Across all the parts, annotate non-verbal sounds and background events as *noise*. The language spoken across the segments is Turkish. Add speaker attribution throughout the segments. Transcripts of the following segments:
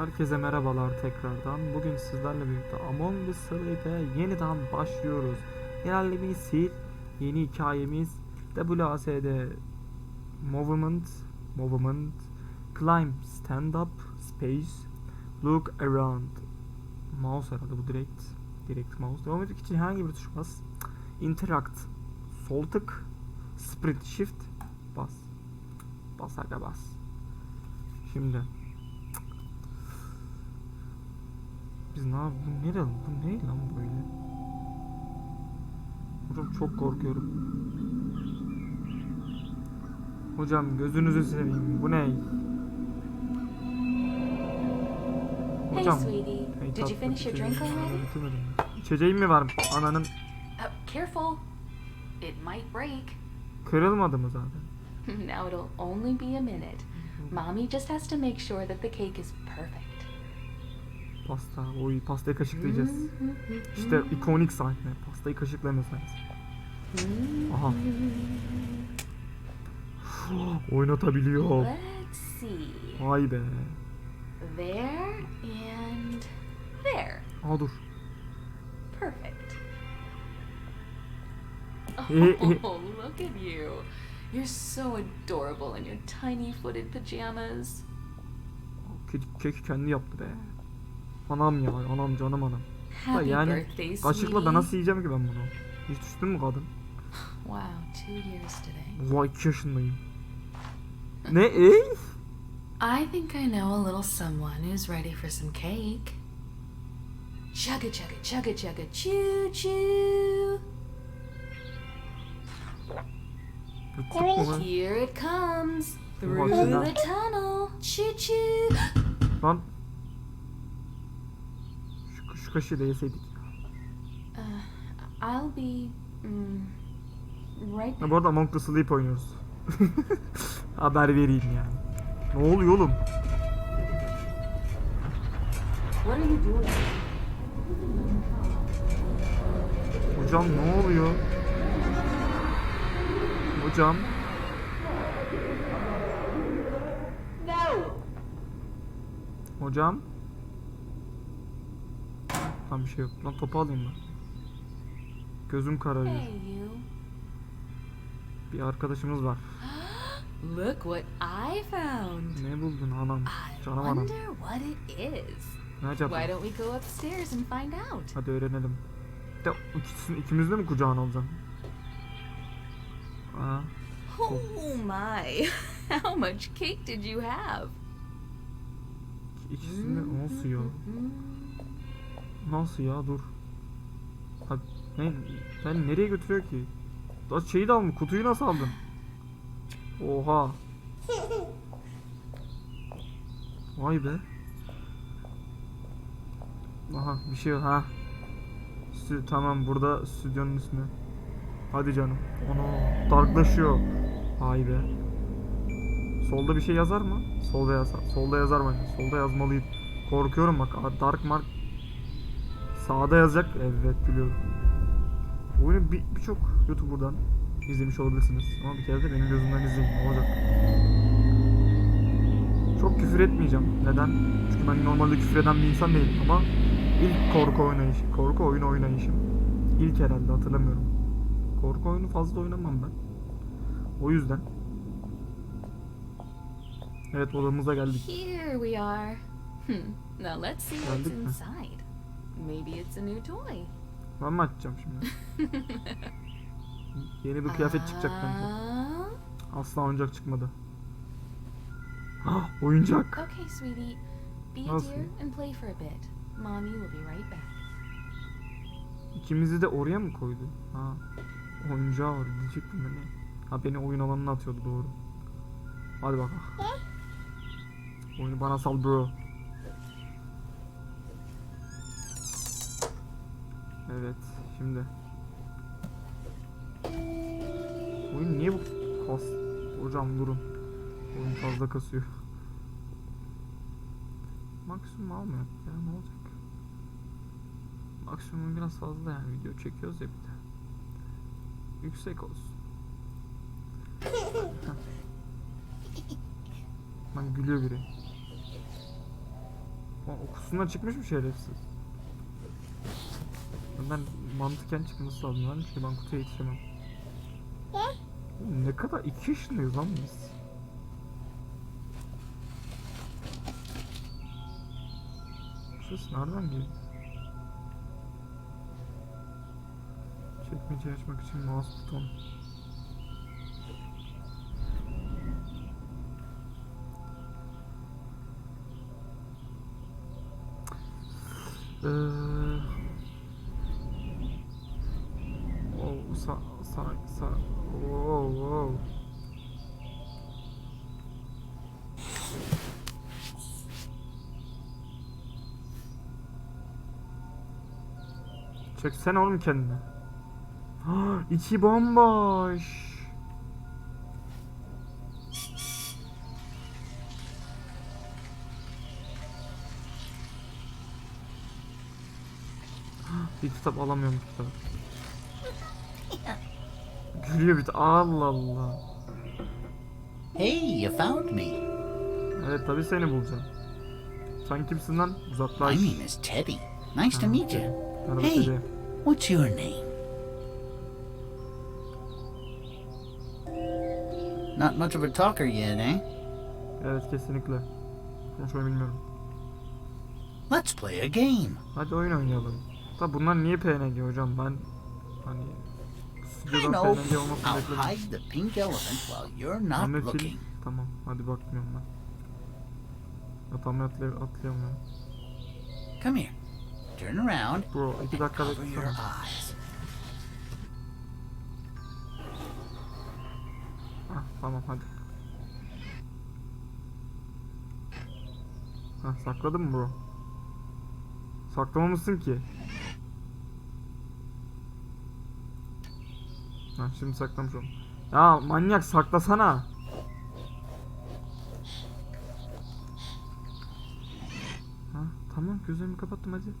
Speaker 1: Herkese merhabalar tekrardan. Bugün sizlerle birlikte Among Us Sleep'e yeniden başlıyoruz. İlerlemeyi sil. Yeni hikayemiz WASD Movement Movement Climb Stand Up Space Look Around Mouse herhalde bu direkt direkt mouse. Devam etmek için herhangi bir tuş bas. Interact Sol tık Sprint Shift Bas Bas aga bas Şimdi Biz ne yap? Bu ne lan? Bu ne lan böyle? Hocam çok korkuyorum. Hocam gözünüzü seveyim. Bu ne?
Speaker 2: Hey,
Speaker 1: Hocam.
Speaker 2: sweetie.
Speaker 1: Hey,
Speaker 2: Did you finish your drink already?
Speaker 1: İçeceğim mi var? Ananın
Speaker 2: Uh, careful. It might break.
Speaker 1: kırılmadı mı zaten? *laughs*
Speaker 2: now it'll only be a minute. Mommy just has to make sure that the cake is perfect.
Speaker 1: Pasta. Oy pastayı kaşıklayacağız. İşte ikonik sahne. Pastayı kaşıklamıyorsunuz. Aha. Oynatabiliyor.
Speaker 2: Let's see.
Speaker 1: Vay be.
Speaker 2: There and there.
Speaker 1: Aa dur.
Speaker 2: Perfect.
Speaker 1: Eh, eh.
Speaker 2: Oh, look at you. You're so adorable in your tiny footed pajamas.
Speaker 1: Kek, kek kendi yaptı be. Anam ya, anam canım anam. Da yani kaşıkla da nasıl yiyeceğim ki ben bunu? Hiç düştün mü kadın?
Speaker 2: Wow, two years today.
Speaker 1: Vay iki yaşındayım. Ne ey?
Speaker 2: I think I know a little someone who's ready for some cake. Chugga chugga chugga chugga choo choo. Here it comes through the tunnel. Choo choo.
Speaker 1: Lan. Şu, kaşığı da yeseydik.
Speaker 2: Uh, I'll be mm, right back.
Speaker 1: bu arada Among the Sleep oynuyoruz. *laughs* Haber vereyim yani. Ne oluyor oğlum?
Speaker 2: What are you doing?
Speaker 1: Hocam ne oluyor? Hocam.
Speaker 2: No.
Speaker 1: Hocam. Tam bir şey yok. Lan topu alayım ben. Gözüm kararıyor. Bir arkadaşımız var. *gasps*
Speaker 2: Look what I found.
Speaker 1: Ne buldun anam? Canım anam.
Speaker 2: wonder what it is.
Speaker 1: Ne acaba?
Speaker 2: Why don't we go upstairs and find out?
Speaker 1: Hadi öğrenelim. De ikisini ikimiz de mi kucağına alacaksın? Aa,
Speaker 2: Oh my! *laughs* How much cake did you have?
Speaker 1: ikisini nasıl ya? Nasıl ya dur. Ha, ne, ben nereye götürüyor ki? Daha şeyi de almış. Kutuyu nasıl aldın? Oha. Vay be. Aha bir şey ha. Stü- tamam burada stüdyonun ismi. Hadi canım. Onu darklaşıyor. Vay be. Solda bir şey yazar mı? Solda yazar. Solda yazar mı? Solda yazmalıydı. Korkuyorum bak. Dark Mark sağda yazacak. Evet biliyorum. Oyunu bir- birçok YouTuber'dan izlemiş olabilirsiniz. Ama bir kere de benim gözümden izleyin. Ne olacak? Çok küfür etmeyeceğim. Neden? Çünkü ben normalde küfür eden bir insan değilim ama ilk korku oynayışım, korku oyunu oynayışım. İlk herhalde hatırlamıyorum. Korku oyunu fazla oynamam ben. O yüzden. Evet odamıza geldik.
Speaker 2: Here we are. Hmm. Now let's see what's inside. Maybe it's a new toy.
Speaker 1: Ben mi açacağım şimdi? *laughs* Yeni bir kıyafet çıkacak bence.
Speaker 2: Ah,
Speaker 1: Asla oyuncak çıkmadı. Ah, *gasps* oyuncak.
Speaker 2: Okay, sweetie. Be a
Speaker 1: Nasıl?
Speaker 2: dear and play for a bit. Mommy will be right back.
Speaker 1: İkimizi de oraya mı koydu? Ha. Oyuncağı var diyecektim ben. Ha beni oyun alanına atıyordu doğru. Hadi bakalım. Oyunu bana sal bro. Evet şimdi. Oyun niye bu kas? Hocam durun. Oyun fazla kasıyor. Maksimum almıyor ya ne olacak? Maksimum biraz fazla yani video çekiyoruz ya bir de. Yüksek olsun. *laughs* Lan gülüyor biri. O kutusundan çıkmış mı şerefsiz? Ben mantıken çıkması lazım lan. Çünkü ben kutuya yetişemem. Oğlum Ne kadar 2 yaşındayız lan biz. Bu Ses nereden geliyor? Çekmeceyi açmak için mouse buton. Eee Oh, sa sa sa oh, oh. Çeksene oğlum kendini. *gasps* İçi bomboş. *gasps* Bir kitap alamıyorum kitap. Gülüyor bir de. Allah Allah.
Speaker 3: Hey, you found me.
Speaker 1: Evet tabii seni bulacağım. Sen kimsin lan?
Speaker 3: My
Speaker 1: Uzaklaş.
Speaker 3: name is Teddy. Nice to meet you.
Speaker 1: Merhaba
Speaker 3: Hey.
Speaker 1: Teddy.
Speaker 3: What's your name? Not much of a talker yet, eh?
Speaker 1: Evet kesinlikle. Konuşmayı bilmiyorum.
Speaker 3: Let's play a game.
Speaker 1: Hadi oyun oynayalım. Tabi bunlar niye PNG hocam ben hani
Speaker 3: I know. I'll hide the pink elephant while you're not looking.
Speaker 1: Tamam hadi bakmıyorum ben. Atamı atlay ben.
Speaker 3: Come here. Turn around
Speaker 1: Bro iki dakika beklesene. Hah tamam hadi. Hah sakladın mı bro? Saklamamışsın ki. Ha şimdi saklamış oldum. Ya manyak saklasana. Ha tamam gözlerimi kapattım hadi.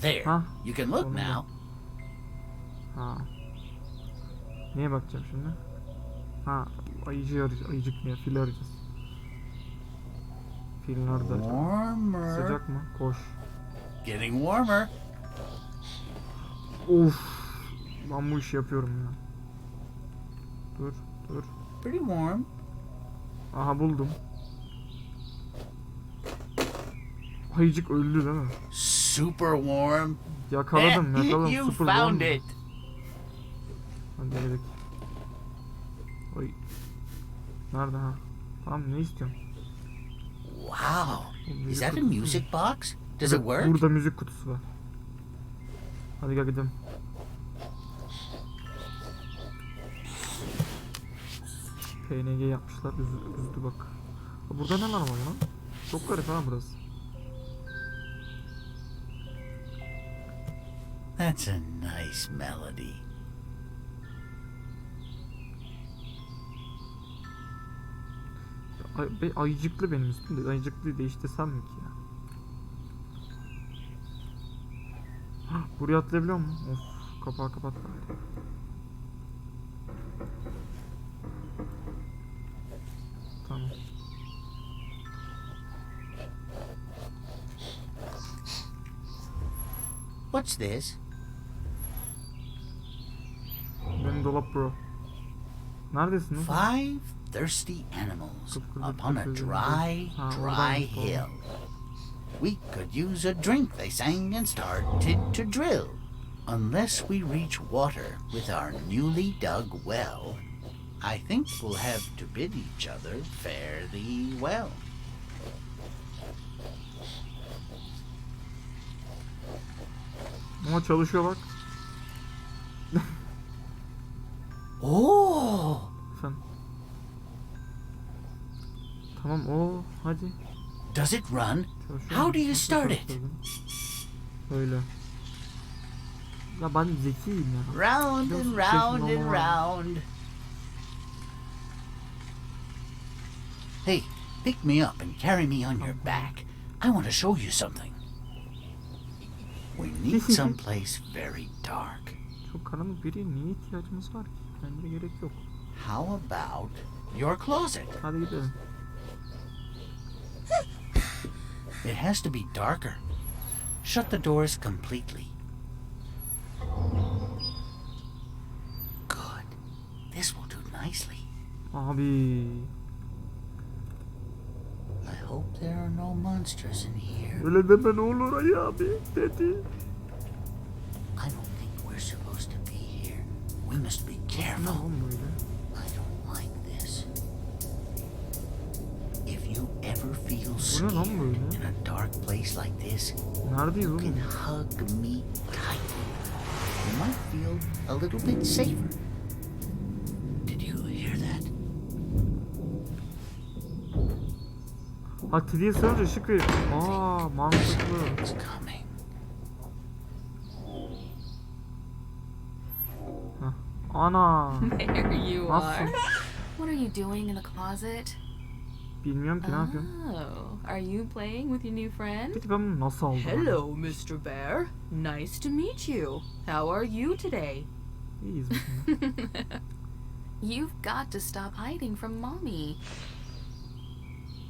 Speaker 3: There.
Speaker 1: Ha
Speaker 3: You can look now.
Speaker 1: ha. Neye bakacağım şimdi? Ha ayıcı arayacağız. Ayıcık mı ya? Fil arayacağız. Fil nerede?
Speaker 3: Warmer.
Speaker 1: Sıcak mı? Koş.
Speaker 3: Getting warmer.
Speaker 1: Of. Ben bu işi yapıyorum ya. Dur, dur.
Speaker 3: Pretty warm.
Speaker 1: Aha buldum. Ayıcık öldü değil mi?
Speaker 3: Super warm.
Speaker 1: Yakaladım,
Speaker 3: Eh,
Speaker 1: yakaladım.
Speaker 3: you
Speaker 1: Sıfır
Speaker 3: found
Speaker 1: bomba.
Speaker 3: it.
Speaker 1: Hadi gidelim. Oy. Nerede ha? Tamam ne istiyorsun?
Speaker 3: Wow. Is that a music box? Does it work?
Speaker 1: Burada müzik kutusu var. Hadi gel gidelim. PNG yapmışlar. Üz, üzdü bak. Burada ne var ama ya? Çok garip ha burası.
Speaker 3: That's a nice melody.
Speaker 1: Ay, be, ayıcıklı benim üstümde. Ayıcıklı değiştirsem mi ki ya? Buraya atlayabiliyor muyum? Of kapağı kapat. bari.
Speaker 3: What's this?
Speaker 1: Benim dolap bro. Neredesin lan?
Speaker 3: Five thirsty animals upon a dry, dry hill. We could use a drink, they sang, and started to drill. Unless we reach water with our newly dug well, I think we'll have to bid each other fare thee well.
Speaker 1: Ama çalışıyor bak. *laughs*
Speaker 3: Oh!
Speaker 1: Sen. Tamam o hadi.
Speaker 3: Does it run? How do you start it?
Speaker 1: Böyle. Ya ben zekiyim ya.
Speaker 3: Round and round and round. Hey, pick me up and carry me on your back. I want to show you something. We need someplace very dark.
Speaker 1: Çok karanlık biri niye ihtiyacımız var ki? Bence gerek yok.
Speaker 3: How about your closet?
Speaker 1: Hadi gidelim.
Speaker 3: It has to be darker. Shut the doors completely. Good. This will do nicely.
Speaker 1: Abi.
Speaker 3: I hope there are no monsters in here.
Speaker 1: Öyle deme ne olur ay abi dedi.
Speaker 3: I don't think we're supposed to be here. We must be careful. I don't like this. If you ever feel
Speaker 1: Bu ne lan
Speaker 3: scared in a dark place like this,
Speaker 1: Neredeyiz
Speaker 3: you can hug me tight. You might feel a little bit safer.
Speaker 1: Ha Teddy'ye ısırınca ışık veriyor. Aa mantıklı. Heh. Ana.
Speaker 2: There you
Speaker 1: Nasıl?
Speaker 2: are. What are you doing in the closet?
Speaker 1: Bilmiyorum ki ne oh, yapıyorum.
Speaker 2: Oh, are you playing with your new friend?
Speaker 1: Peki ben bunu nasıl aldım?
Speaker 4: Hello, Mr. Bear. Nice to meet you. How are you today?
Speaker 1: İyiyiz. *laughs*
Speaker 2: You've got to stop hiding from mommy.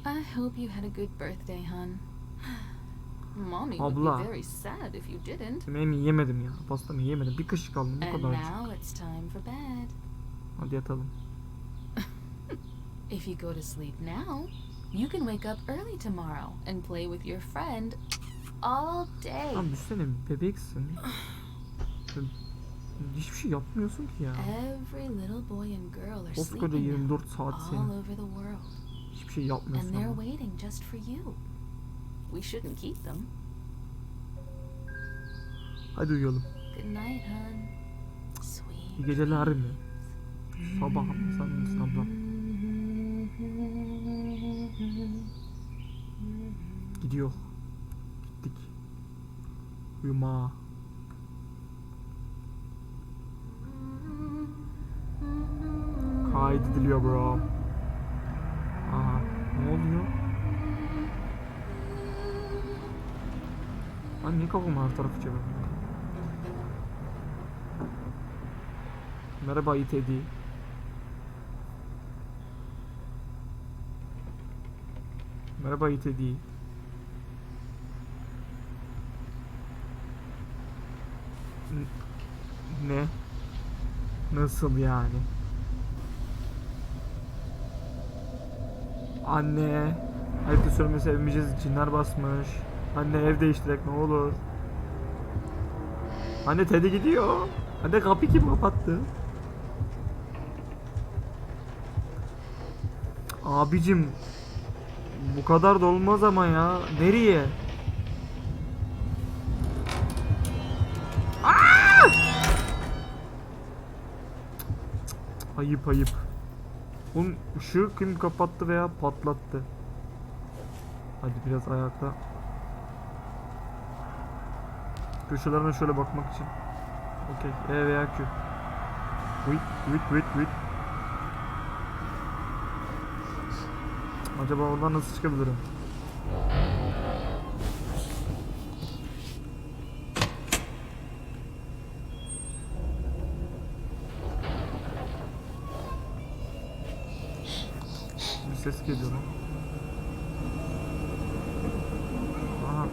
Speaker 2: I hope you had a good birthday, hun. *gasps* Mommy would
Speaker 1: Abla.
Speaker 2: be very sad if you didn't.
Speaker 1: Yemeğimi yiyemedim ya. Pastamı yiyemedim. Bir kaşık aldım bu
Speaker 2: And
Speaker 1: kadar.
Speaker 2: now it's time for bed.
Speaker 1: Hadi yatalım. *laughs*
Speaker 2: If you go to sleep now, you can wake up early tomorrow and play with your friend all day.
Speaker 1: Lan düşsene bebeksin. Hiçbir şey yapmıyorsun ki ya.
Speaker 2: Every little boy and girl are
Speaker 1: Koskoca
Speaker 2: sleeping
Speaker 1: 24
Speaker 2: now,
Speaker 1: saat
Speaker 2: all
Speaker 1: senin.
Speaker 2: over the world,
Speaker 1: Şey
Speaker 2: and
Speaker 1: yapmıyorsun
Speaker 2: they're
Speaker 1: ama.
Speaker 2: waiting just for you. We shouldn't keep them.
Speaker 1: Hadi uyuyalım.
Speaker 2: Good night, hun. Sweet.
Speaker 1: İyi geceler mi? Sabah misin abla? Gidiyor. Gittik. Uyuma. Kaydediliyor bro. Lan niye kafamı her tarafı çeviriyorum? Merhaba İTD. Merhaba İTD. N- Ne? Nasıl yani? Anne. Ayıptır söylemesi evimizce cinler basmış. Anne ev değiştirek ne olur. Anne Teddy gidiyor. Anne kapıyı kim kapattı? Abicim bu kadar da olmaz ama ya. Nereye? Ayıp ayıp. Oğlum ışığı kim kapattı veya patlattı? Hadi biraz ayakta. Köşelerine şöyle bakmak için. Okey. E veya Q. Wait, wait, wait, wait. Acaba oradan nasıl çıkabilirim? Bir ses geliyor lan. Aha.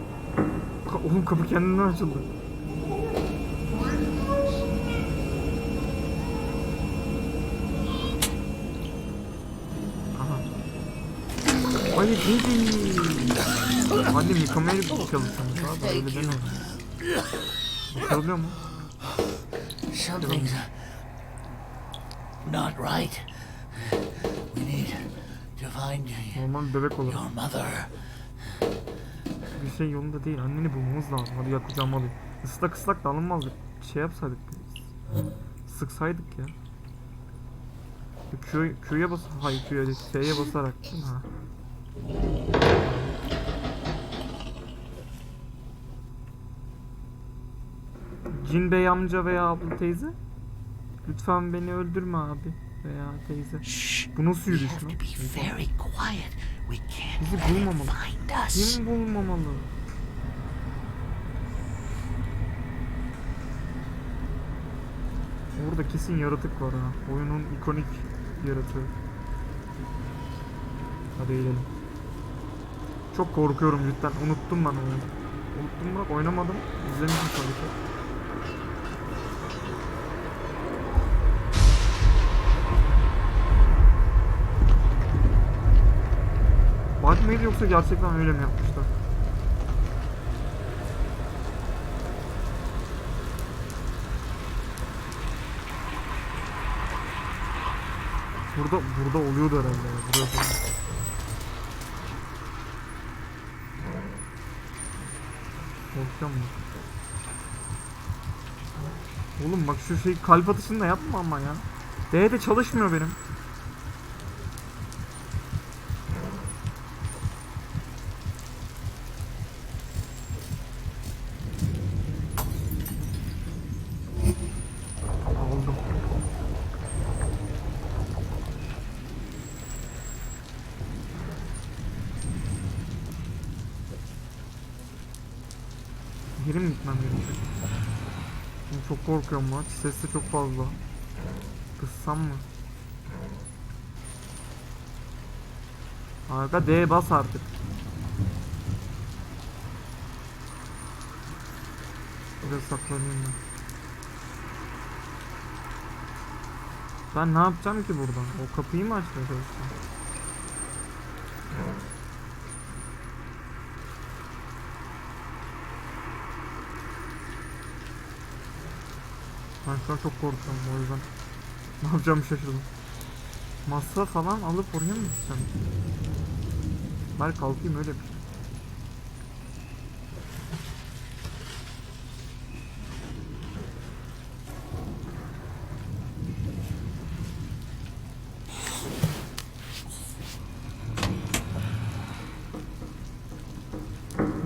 Speaker 1: Ka- Oğlum kapı kendinden açıldı. Aha. Ay dedi. Annem yıkamaya çalışıyormuş abi öyle deme. Yıkılıyor mu?
Speaker 3: Something's not right. We need to find
Speaker 1: Normal bebek olur.
Speaker 3: your mother.
Speaker 1: Bir şey yolunda değil. Anneni bulmamız lazım. Hadi gel kucağıma alayım. Islak ıslak da alınmazdık. Şey yapsaydık. Sıksaydık ya. Q, Q'ya bas... Hayır Q'ya değil. F'ye basarak. Ha. Cin bey amca veya abla teyze. Lütfen beni öldürme abi veya teyze.
Speaker 3: Shh.
Speaker 1: Bu nasıl yürüyüş lan? Bizi bulmamalı. Kim bulmamalı? Orada kesin yaratık var ha. Oyunun ikonik yaratığı. Hadi eğilelim. Çok korkuyorum cidden. Unuttum ben onu. Unuttum bırak oynamadım. İzlemişim tabii ki. Mıydı yoksa gerçekten öyle mi yapmışlar? Burada burada oluyordu herhalde. Burada falan. Korkuyorum ben. Oğlum bak şu şey kalp atışını da yapma ama ya. D'de çalışmıyor benim. Aldım. Geri mi gitmem gerekecek? Şimdi çok korkuyorum lan. Ses de çok fazla. Kıssam mı? Arka D bas artık. Biraz saklanayım ben. Ben ne yapacağım ki buradan? O kapıyı mı açmaya çalışacağım? Ben şu an çok korkuyorum o yüzden. *laughs* Ne yapacağımı şaşırdım. Masa falan alıp oraya mı gideceğim? Bari kalkayım öyle bir şey.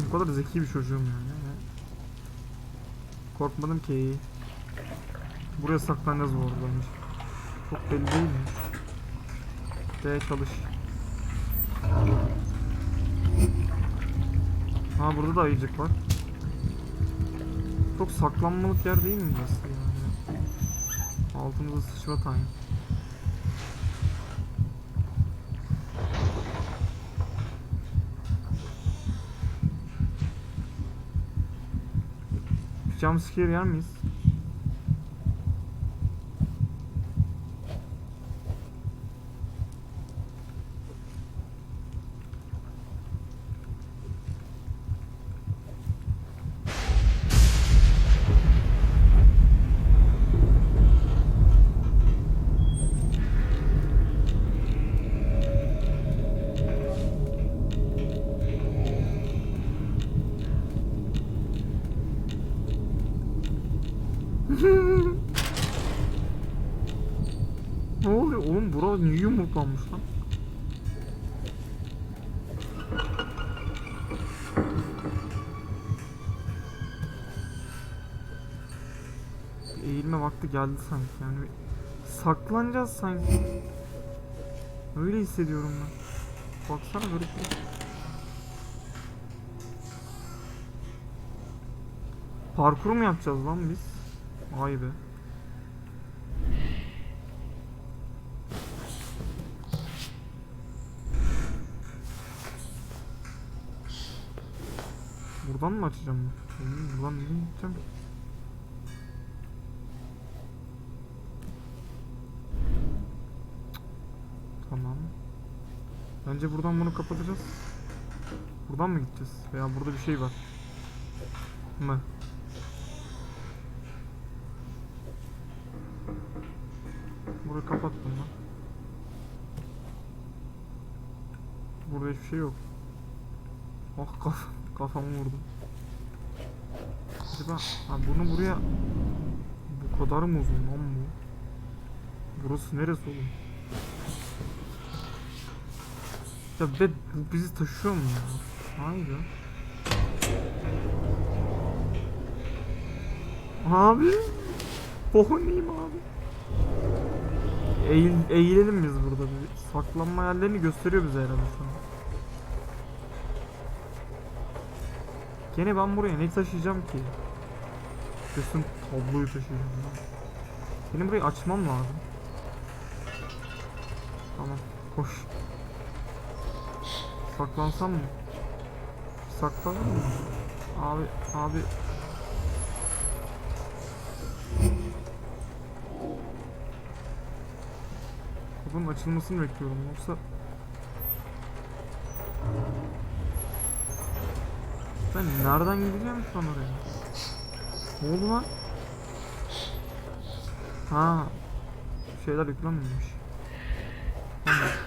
Speaker 1: Bu kadar zeki bir çocuğum yani. Korkmadım ki. Buraya saklanacağız bu arada. bence. Çok belli değil mi? D çalış. Ha burada da ayıcık var. Çok saklanmalık yer değil mi burası yani? Altımızda sıçra tane. Jumpscare yer miyiz? *laughs* Ne oluyor oğlum bura niye yumruklanmış lan? Eğilme vakti geldi sanki yani saklanacağız sanki. Öyle hissediyorum ben. Baksana böyle şey. Parkur mu yapacağız lan biz? Vay be. Buradan mı açacağım? Oğlum buradan nereye gideceğim? Tamam. Bence buradan bunu kapatacağız. Buradan mı gideceğiz? Veya burada bir şey var. Mı? Burayı kapattım ben. Burada hiçbir şey yok. Ah kaf kafamı vurdum. Acaba ha bunu buraya bu kadar mı uzun lan bu? Burası neresi oğlum? Ya be bu bizi taşıyor mu ya? Hayır. Abi. Bohunayım abi. Eğil, eğilelim biz burada. Bir saklanma yerlerini gösteriyor bize herhalde şu an. Gene ben buraya ne taşıyacağım ki? Kesin tabloyu taşıyacağım. ya. Benim burayı açmam lazım. Tamam, koş. Saklansam mı? Saklan. Abi abi. Kapının açılmasını bekliyorum yoksa Ben nereden gideceğim şu an oraya? Ne oldu lan? Ha. Şeyler yüklenmemiş.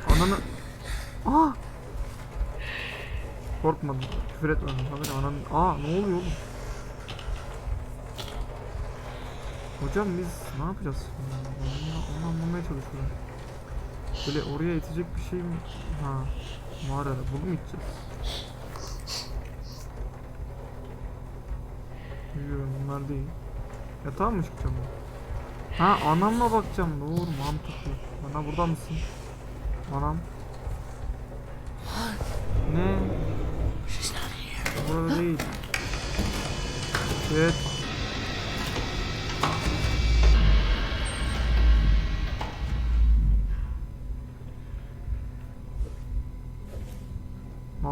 Speaker 1: Ananı... Aa! Korkmadım. Küfür etmedim. Tabii ananı... Aa ne oluyor oğlum? Hocam biz ne yapacağız onu anlamaya çalışıyorum. Böyle oraya itecek bir şey mi? Ha. Mağara. Bunu mu iteceğiz? Yok bunlar değil. Yatağa mı çıkacağım ben? Ha anamla bakacağım. Doğru mantıklı. Ana burada mısın? Anam. Ne? Burada değil. Evet.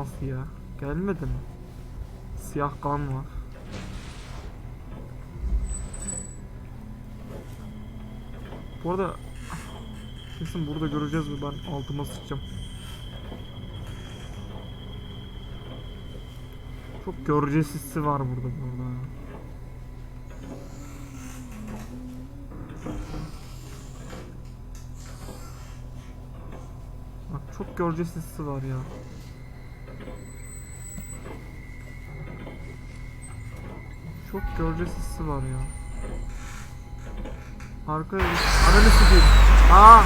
Speaker 1: Nasıl ya? Gelmedi mi? Siyah kan var. Bu arada kesin burada göreceğiz ve ben altıma sıçacağım. Çok göreceğiz hissi var burada burada. Bak çok göreceğiz hissi var ya. Çok göreceğiz hissi var ya. Arkaya git. Ananı sikeyim. Aa!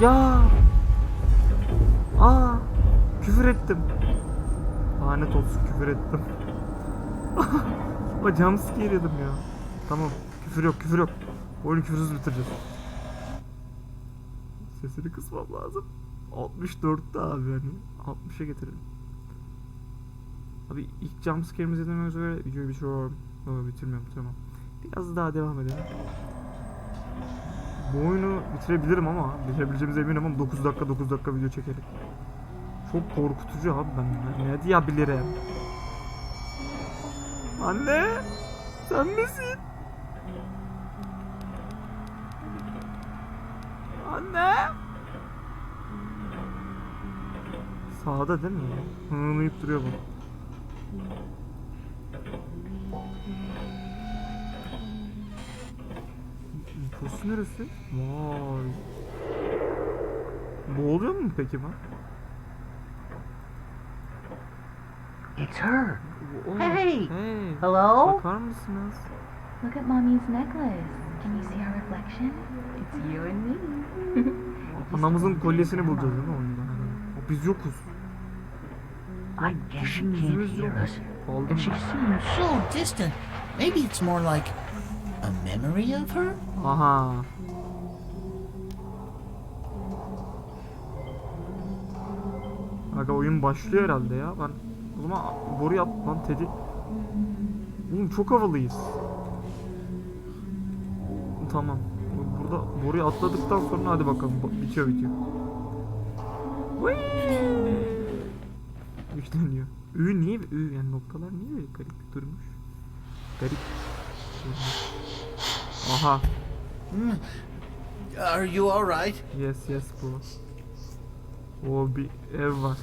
Speaker 1: Ya! Aa! Küfür ettim. Lanet olsun küfür ettim. *laughs* Ama jumpscare yedim ya. Tamam. Küfür yok küfür yok. Oyunu küfürsüz bitireceğiz. Sesini kısmam lazım. 64'te abi hani. 60'a getirelim. Abi ilk jumpscare'imizi izlememize göre videoyu bitiriyorum. Yok bitirmiyorum tamam. Biraz daha devam edelim. Bu oyunu bitirebilirim ama bitirebileceğimize eminim ama 9 dakika 9 dakika video çekelim. Çok korkutucu abi ben ne diyebilirim? Anne! Sen misin? Anne! Sağda değil mi? Hınlayıp duruyor bu. Burası neresi? Vay. Boğuluyor mu peki ben?
Speaker 5: It's her. Hey!
Speaker 1: Hey!
Speaker 5: Hello?
Speaker 1: Bakar mısınız?
Speaker 6: Look at mommy's necklace. Can you see our reflection? It's you and me.
Speaker 1: Anamızın kolyesini bulacağız değil mi oyunda? O Biz yokuz.
Speaker 5: I guess she can't hear us. And she seems
Speaker 3: So distant. Maybe it's more like a memory of her?
Speaker 1: Aha. Aga oyun başlıyor herhalde ya. Ben o zaman boru yap lan Teddy. Oğlum çok havalıyız. Tamam. Bu- Burada boruyu atladıktan sonra hadi bakalım. Ba- Bitiyor bitiyor. Whee! Yükleniyor. Ü niye? Ü yani noktalar niye böyle garip durmuş? Garip. Aha.
Speaker 3: Hmm. Are you alright?
Speaker 1: Yes yes bro. O bir ev var.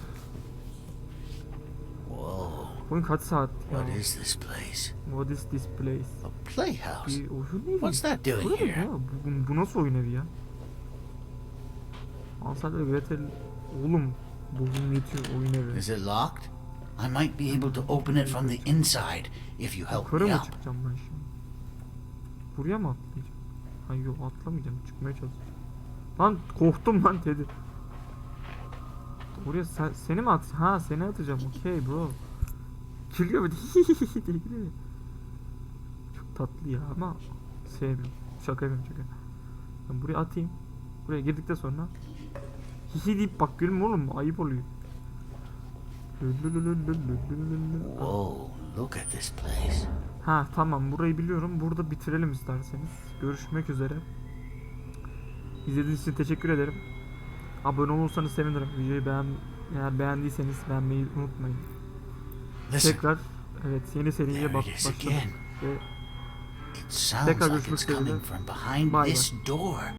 Speaker 3: Whoa.
Speaker 1: Oyun kaç saat ya?
Speaker 3: What is this place?
Speaker 1: What is this place?
Speaker 3: A playhouse.
Speaker 1: Bir oyun evi.
Speaker 3: What's that doing
Speaker 1: Bu
Speaker 3: here?
Speaker 1: ya? Bu, bu, bu nasıl oyun evi ya? Hansel ve Gretel oğlum oyun evi.
Speaker 3: Is it locked? I might be able to open it from the inside if you help
Speaker 1: Yukarı
Speaker 3: me
Speaker 1: mı
Speaker 3: up.
Speaker 1: çıkacağım ben şimdi? Buraya mı atlayacağım? Hayır yok atlamayacağım çıkmaya çalışacağım. Lan korktum lan Teddy. Oraya sen, seni mi at? Ha seni atacağım. Okey bro. Gülüyor bir de. Çok tatlı ya ama sevmiyorum. Şaka yapıyorum şaka. Ben buraya atayım. Buraya girdikten sonra hihi deyip bak gülme oğlum ayıp oluyor.
Speaker 3: Whoa, look at this place.
Speaker 1: Ha tamam burayı biliyorum. Burada bitirelim isterseniz. Görüşmek üzere. İzlediğiniz için teşekkür ederim. Abone olursanız sevinirim. Videoyu beğen Eğer beğendiyseniz beğenmeyi unutmayın.
Speaker 3: Listen,
Speaker 1: Tekrar evet yeni seriye bak başladık. Ve Tekrar görüşmek
Speaker 3: coming
Speaker 1: dileğiyle.